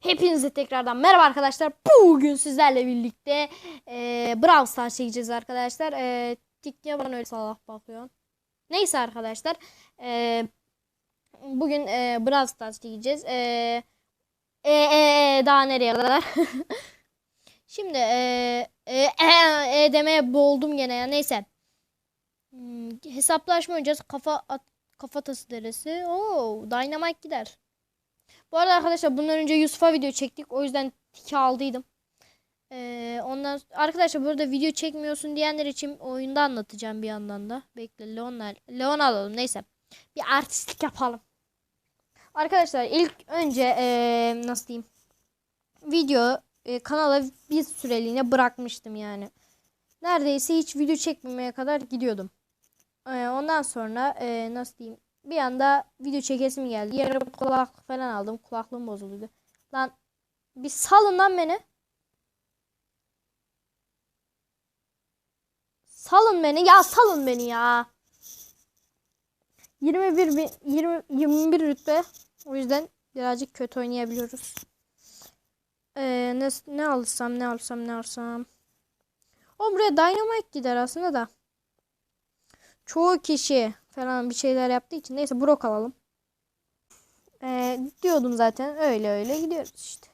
Hepinize tekrardan merhaba arkadaşlar. Bugün sizlerle birlikte e, Brawl Stars çekeceğiz arkadaşlar. E, Tik niye bana öyle salak bakıyorsun? Neyse arkadaşlar. E, bugün e, Brawl Stars çekeceğiz. E, e, e, e, daha nereye kadar? Şimdi e, e, e, e demeye boğuldum gene ya. Neyse. Hmm, hesaplaşma oynayacağız. Kafa at, kafatası deresi. Oo, Dynamite gider. Bu arada arkadaşlar bundan önce Yusuf'a video çektik. O yüzden tiki aldıydım. Ee, ondan arkadaşlar burada video çekmiyorsun diyenler için oyunda anlatacağım bir yandan da. Bekle Leon'la Leon alalım neyse. Bir artistlik yapalım. Arkadaşlar ilk önce ee, nasıl diyeyim? Video e, kanala bir süreliğine bırakmıştım yani. Neredeyse hiç video çekmemeye kadar gidiyordum. Ee, ondan sonra e, nasıl diyeyim? Bir anda video çekesim geldi. Yarın kulaklık falan aldım. Kulaklığım bozuldu. Lan bir salın lan beni. Salın beni. Ya salın beni ya. 21 bin, 20 21 rütbe. O yüzden birazcık kötü oynayabiliyoruz. Ee, ne, ne alırsam ne alırsam ne alırsam. O buraya Dynamite gider aslında da. Çoğu kişi falan bir şeyler yaptığı için. Neyse Brock alalım. Ee, diyordum zaten. Öyle öyle gidiyoruz işte.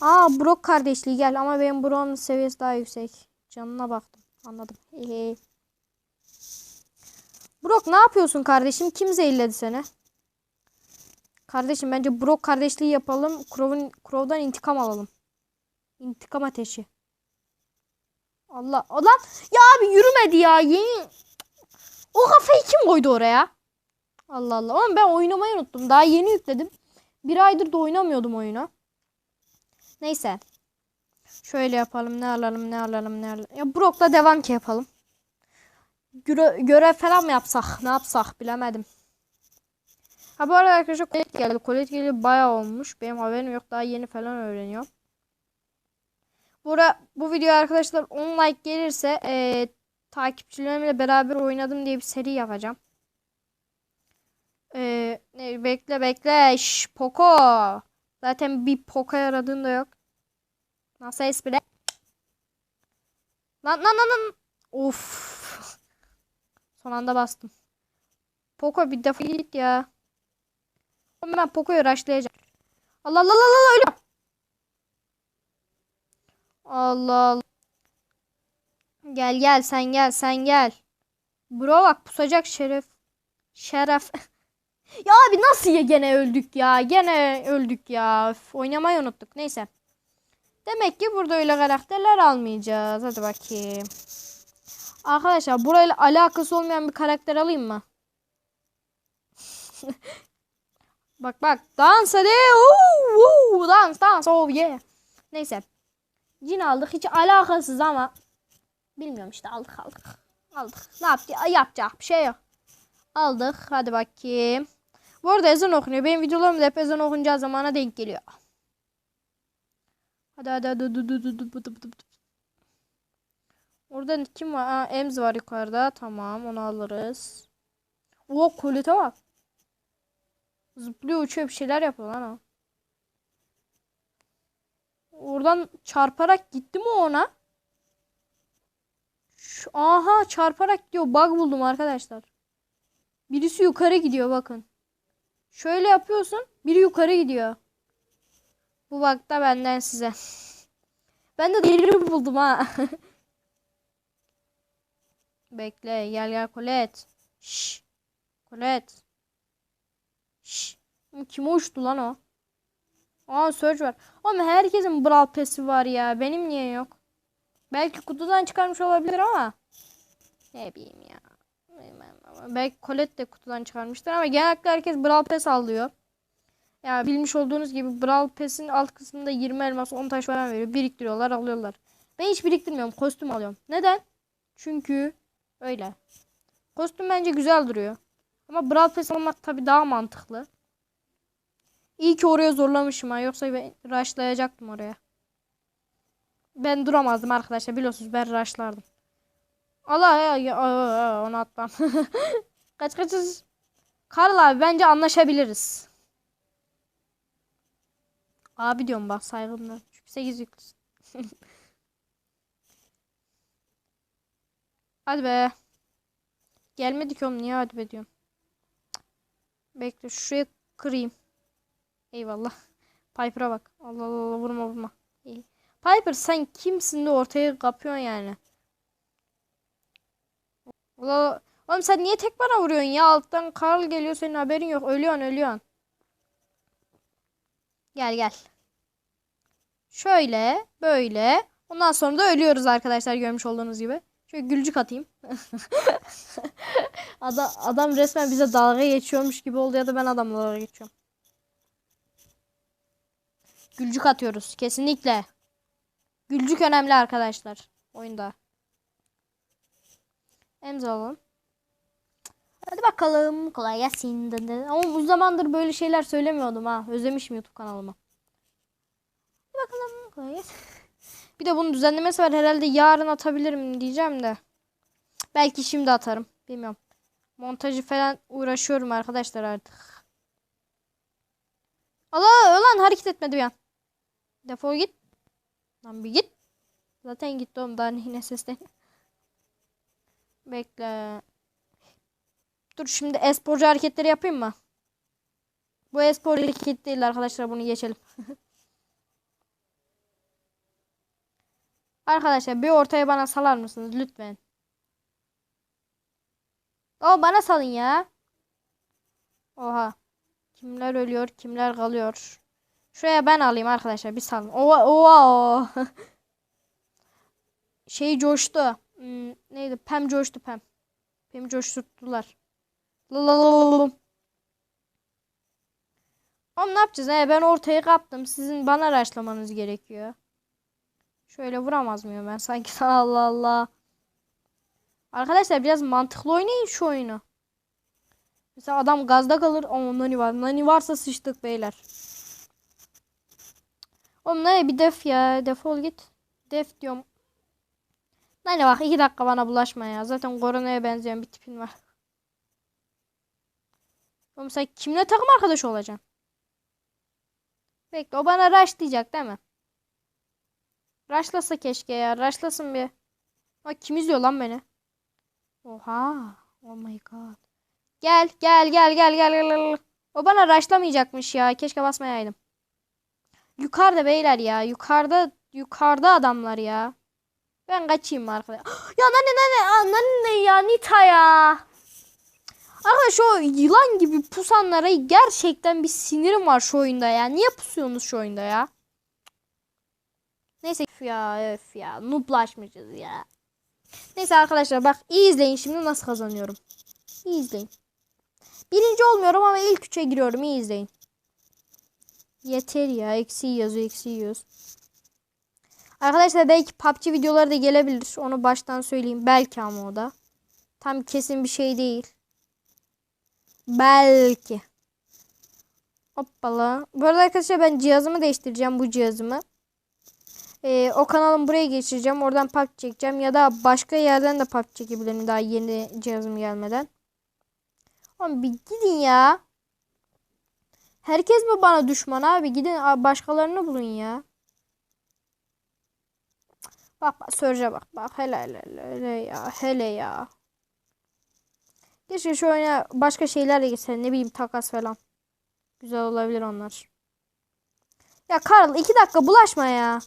Aa Brock kardeşliği gel ama benim Brock'un seviyesi daha yüksek. Canına baktım. Anladım. Hehe. Brock ne yapıyorsun kardeşim? Kim zehirledi seni? Kardeşim bence Brock kardeşliği yapalım. Crow'un Crow'dan intikam alalım. İntikam ateşi. Allah. Lan ya abi yürümedi ya. Yeni o kafayı kim koydu oraya? Allah Allah. Oğlum ben oynamayı unuttum. Daha yeni yükledim. Bir aydır da oynamıyordum oyunu. Neyse. Şöyle yapalım. Ne alalım ne alalım ne alalım. Ya Brock'la devam ki yapalım. Göre görev falan mı yapsak? Ne yapsak bilemedim. Ha bu arada arkadaşlar kolet geldi. Kolet geldi bayağı olmuş. Benim haberim yok. Daha yeni falan öğreniyorum. Bura, bu video arkadaşlar 10 like gelirse ee, takipçilerimle beraber oynadım diye bir seri yapacağım. Ee, bekle bekle. Şş, Poco. Zaten bir Poco aradığın da yok. Nasıl espri? Lan lan lan lan. Of. Son anda bastım. Poco bir defa git ya. Ben Poco'yu rushlayacağım. Allah Allah Allah Allah. Allah Allah. Gel gel sen gel sen gel. Bro bak pusacak şeref. Şeref. ya abi nasıl ya gene öldük ya. Gene öldük ya. Üf, oynamayı unuttuk. Neyse. Demek ki burada öyle karakterler almayacağız. Hadi bakayım. Arkadaşlar burayla alakası olmayan bir karakter alayım mı? bak bak. Dans hadi. Oo, oo, dans dans. Oh yeah. Neyse. Cin aldık. Hiç alakasız ama Bilmiyorum işte aldık aldık. Aldık. Ne yaptı? Yapacak bir şey yok. Aldık. Hadi bakayım. Bu arada ezan okunuyor. Benim videolarım da hep ezan okunacağı zamana denk geliyor. Hadi hadi hadi. hadi, hadi, hadi, hadi, hadi. Orada kim var? Aa, Ems var yukarıda. Tamam onu alırız. O kolite bak. Zıplıyor uçuyor bir şeyler yapıyor lan o. Oradan çarparak gitti mi ona? Şu, aha çarparak gidiyor. Bug buldum arkadaşlar. Birisi yukarı gidiyor bakın. Şöyle yapıyorsun. Biri yukarı gidiyor. Bu bug da benden size. ben de deli buldum ha. Bekle gel gel Kolet. Şş. Kolet. Şş. Kim uçtu lan o? Aa Surge var. Ama herkesin Brawl Pass'i var ya. Benim niye yok? Belki kutudan çıkarmış olabilir ama. Ne bileyim ya. Belki Colette de kutudan çıkarmıştır ama genellikle herkes Brawl Pass alıyor. Ya bilmiş olduğunuz gibi Brawl Pass'in alt kısmında 20 elmas 10 taş falan veriyor. Biriktiriyorlar alıyorlar. Ben hiç biriktirmiyorum. Kostüm alıyorum. Neden? Çünkü öyle. Kostüm bence güzel duruyor. Ama Brawl Pass almak tabii daha mantıklı. İyi ki oraya zorlamışım ha. Yoksa ben rushlayacaktım oraya. Ben duramazdım arkadaşlar. Biliyorsunuz ben rushlardım. Allah ya, ya onu atmam. kaç kaç. Karl abi bence anlaşabiliriz. Abi diyorum bak saygımdan. Çünkü 8 yüklüsün. Hadi be. Gelmedi ki oğlum niye hadi be diyorum. Bekle şuraya kırayım. Eyvallah. Piper'a bak. Allah Allah vurma vurma. Piper sen kimsin de ortaya kapıyorsun yani. Allah. Oğlum sen niye tek bana vuruyorsun ya? Alttan Karl geliyor senin haberin yok. Ölüyorsun ölüyorsun. Gel gel. Şöyle böyle. Ondan sonra da ölüyoruz arkadaşlar görmüş olduğunuz gibi. Şöyle gülcük atayım. adam, adam resmen bize dalga geçiyormuş gibi oldu ya da ben adamla dalga geçiyorum. Gülcük atıyoruz kesinlikle. Gülcük önemli arkadaşlar oyunda. Emza alalım. Hadi bakalım kolay gelsin. Ama bu zamandır böyle şeyler söylemiyordum ha. Özlemişim YouTube kanalıma. Hadi bakalım kolay gelsin. Bir de bunun düzenlemesi var. Herhalde yarın atabilirim diyeceğim de. Belki şimdi atarım. Bilmiyorum. Montajı falan uğraşıyorum arkadaşlar artık. Allah ulan hareket etmedi bir an. Defol git. Lan bir git. Zaten gitti daha yine sesleniyor. Bekle. Dur şimdi esporcu hareketleri yapayım mı? Bu espor hareket değil arkadaşlar bunu geçelim. arkadaşlar bir ortaya bana salar mısınız lütfen? O bana salın ya. Oha. Kimler ölüyor, kimler kalıyor. Şuraya ben alayım arkadaşlar bir salın. Oha oha. şey coştu. Hmm, neydi? Pem coştu Pem. Pem coşturttular. Lalalalalalım. Oğlum ne yapacağız? He, ben ortaya kaptım. Sizin bana araçlamanız gerekiyor. Şöyle vuramaz mıyım ben sanki? Allah Allah. Arkadaşlar biraz mantıklı oynayın şu oyunu. Mesela adam gazda kalır. Ama nani var. Nani varsa sıçtık beyler. Oğlum ne bir def ya. Defol git. Def diyorum. Nani bak iki dakika bana bulaşma ya. Zaten koronaya benzeyen bir tipin var. Oğlum sen kimle takım arkadaşı olacaksın? Bekle o bana rush diyecek değil mi? Rushlasa keşke ya. Rushlasın bir. Ha kim izliyor lan beni? Oha. Oh my god. Gel gel gel gel gel gel. O bana rushlamayacakmış ya. Keşke basmayaydım. Yukarıda beyler ya. Yukarıda yukarıda adamlar ya. Ben kaçayım arkadaşlar. Ya nane nane nane ya Nita ya. Arkadaş o yılan gibi pusanlara gerçekten bir sinirim var şu oyunda ya. Niye pusuyorsunuz şu oyunda ya? Neyse öf ya öf ya. Nooblaşmışız ya. Neyse arkadaşlar bak iyi izleyin şimdi nasıl kazanıyorum. İyi izleyin. Birinci olmuyorum ama ilk üçe giriyorum. İyi izleyin. Yeter ya. Eksi yazıyor. Eksi yiyoruz. Arkadaşlar belki PUBG videoları da gelebilir. Onu baştan söyleyeyim. Belki ama o da. Tam kesin bir şey değil. Belki. Hoppala. Bu arada arkadaşlar ben cihazımı değiştireceğim. Bu cihazımı. Ee, o kanalın buraya geçireceğim. Oradan PUBG çekeceğim. Ya da başka yerden de PUBG çekebilirim. Daha yeni cihazım gelmeden. Oğlum bir gidin ya. Herkes mi bana düşman abi? Gidin başkalarını bulun ya. Bak bak Sörce bak. Bak hele hele hele ya. Hele ya. Keşke şu oyuna başka şeyler de gitse. Ne bileyim takas falan. Güzel olabilir onlar. Ya Karl iki dakika bulaşma ya.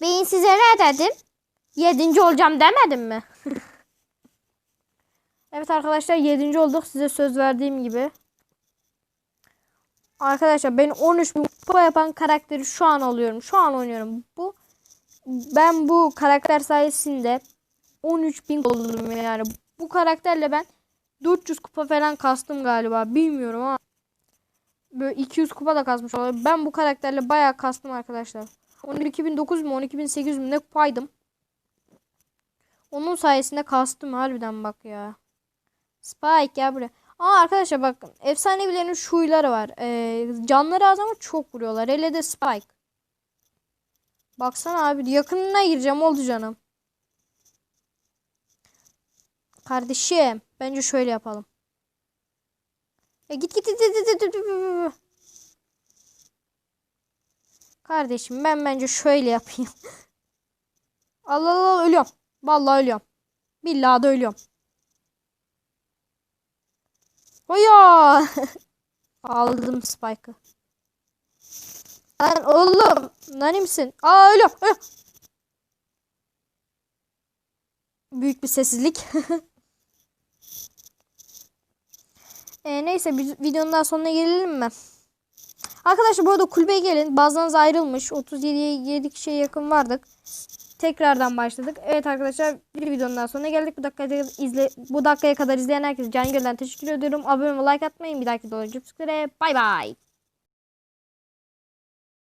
Ben size ne dedim? Yedinci olacağım demedim mi? evet arkadaşlar yedinci olduk. Size söz verdiğim gibi. Arkadaşlar ben 13 bin kupa yapan karakteri şu an alıyorum. Şu an oynuyorum. Bu ben bu karakter sayesinde 13 bin oldum yani. Bu karakterle ben 400 kupa falan kastım galiba. Bilmiyorum ama böyle 200 kupa da kasmış olabilir. Ben bu karakterle bayağı kastım arkadaşlar. 12.900 mu 12.800 mi ne kupaydım. Onun sayesinde kastım harbiden bak ya. Spike ya buraya. Aa arkadaşlar bakın efsanevilerin şu huyları var. Ee, canları az ama çok vuruyorlar. Hele de Spike. Baksana abi yakınına gireceğim oldu canım. Kardeşim bence şöyle yapalım. Ya git git git git git git. Kardeşim ben bence şöyle yapayım. Allah Allah ölüyorum. Vallahi ölüyorum. Billahi de ölüyorum. Hoya. Aldım Spike'ı. Lan oğlum. Lan iyi misin? Aa ölüyorum. ölüyorum. Büyük bir sessizlik. e, neyse videonun daha sonuna gelelim mi? Arkadaşlar bu arada kulübeye gelin. Bazılarınız ayrılmış. 37'ye 7 kişiye yakın vardık. Tekrardan başladık. Evet arkadaşlar bir videonun daha sonuna geldik. Bu dakikaya izle bu dakikaya kadar izleyen herkese can gönülden teşekkür ediyorum. Abone ve like atmayın. Bir dahaki dolayı üzere. Bay bay.